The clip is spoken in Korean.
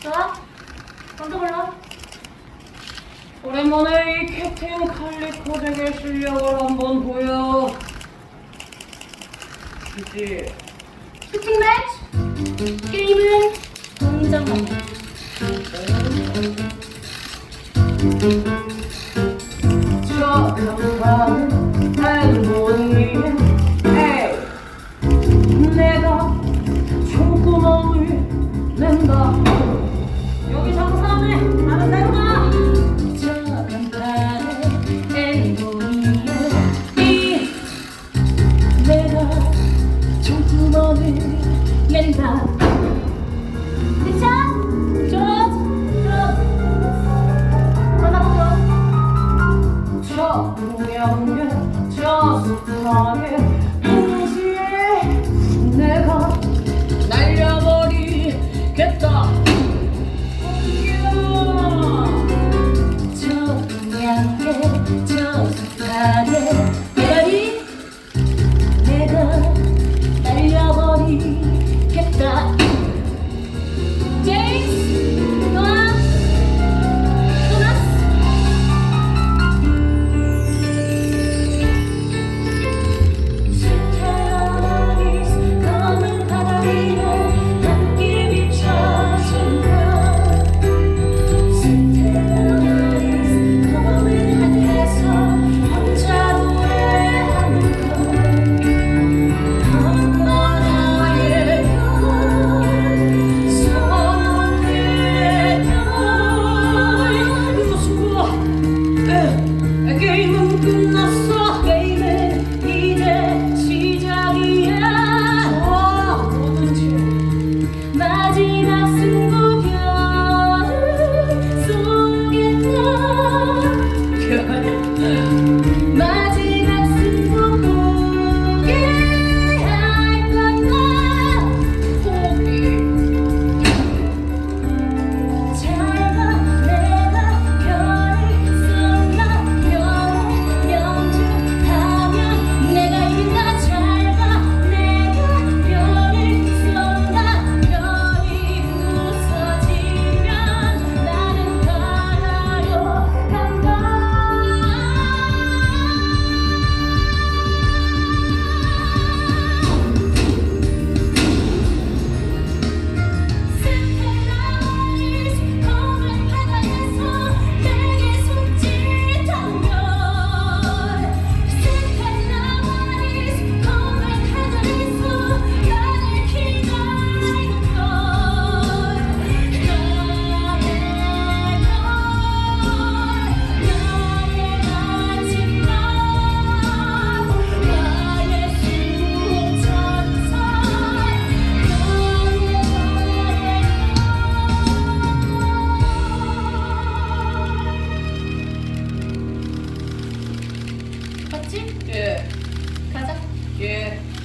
자, 먼저 불러. 오랜만에 이 캡틴 칼리코잭의 실력을 한번 보여. 그치? 슈팅 매치! 게임은 공정하게. 저, 저, 저, 누구야 누구야 저승하게 다시 Game. 绝。